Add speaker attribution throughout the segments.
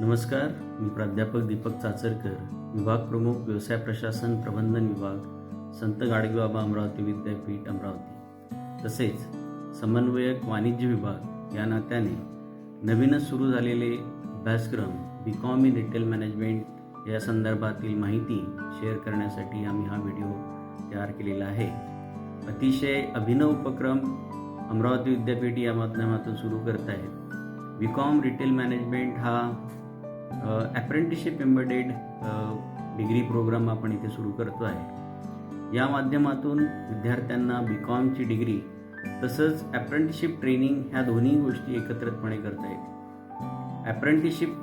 Speaker 1: नमस्कार मी प्राध्यापक दीपक चाचरकर विभाग प्रमुख व्यवसाय प्रशासन प्रबंधन विभाग संत गाडगेबाबा अमरावती विद्यापीठ अमरावती. तसेच समन्वयक वाणिज्य विभाग या नात्याने नवीनच सुरू झालेले अभ्यासक्रम B com in retail management या संदर्भातील माहिती शेअर करण्यासाठी आम्ही हा व्हिडिओ तयार केलेला आहे. अतिशय अभिनव उपक्रम अमरावती विद्यापीठ या माध्यमातून सुरू करत आहेत बी कॉम रिटेल मॅनेजमेंट हा ॲप्रेंटिसशिप एम्बेडेड डिग्री प्रोग्राम आपण इथे सुरू करतो आहे. या माध्यमातून विद्यार्थ्यांना बी कॉमची डिग्री तसंच ॲप्रेंटिसशिप ट्रेनिंग ह्या दोन्ही गोष्टी एकत्रितपणे करता येतील ॲप्रेंटिसशिप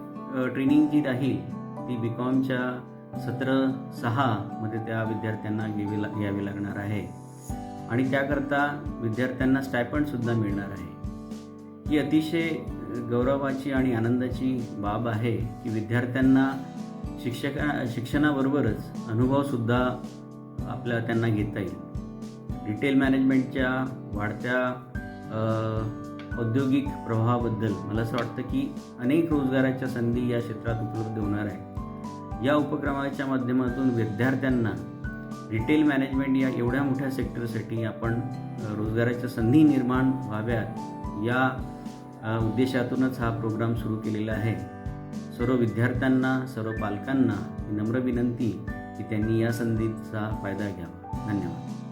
Speaker 1: ट्रेनिंग जी राहील ती बी कॉमच्या सत्र सहामध्ये त्या विद्यार्थ्यांना घ्यावी ला घ्यावी लागणार आहे. आणि त्याकरता विद्यार्थ्यांना स्टायपंडसुद्धा मिळणार आहे. ही अतिशय गौरवाची आणि आनंदाची बाब आहे की विद्यार्थ्यांना शिक्षका शिक्षणाबरोबरच अनुभवसुद्धा आपल्या त्यांना घेता येईल. रिटेल मॅनेजमेंटच्या वाढत्या औद्योगिक प्रवाहाबद्दल मला असं वाटतं की अनेक रोजगाराच्या संधी या क्षेत्रात उपलब्ध होणार आहे. या उपक्रमाच्या माध्यमातून विद्यार्थ्यांना रिटेल मॅनेजमेंट या एवढ्या मोठ्या सेक्टरसाठी आपण रोजगाराच्या संधी निर्माण व्हाव्यात या उद्देशातूनच हा प्रोग्राम सुरू केलेला आहे. सर्व विद्यार्थ्यांना सर्व पालकांना नम्र विनंती की त्यांनी या संधीचा फायदा घ्यावा. धन्यवाद.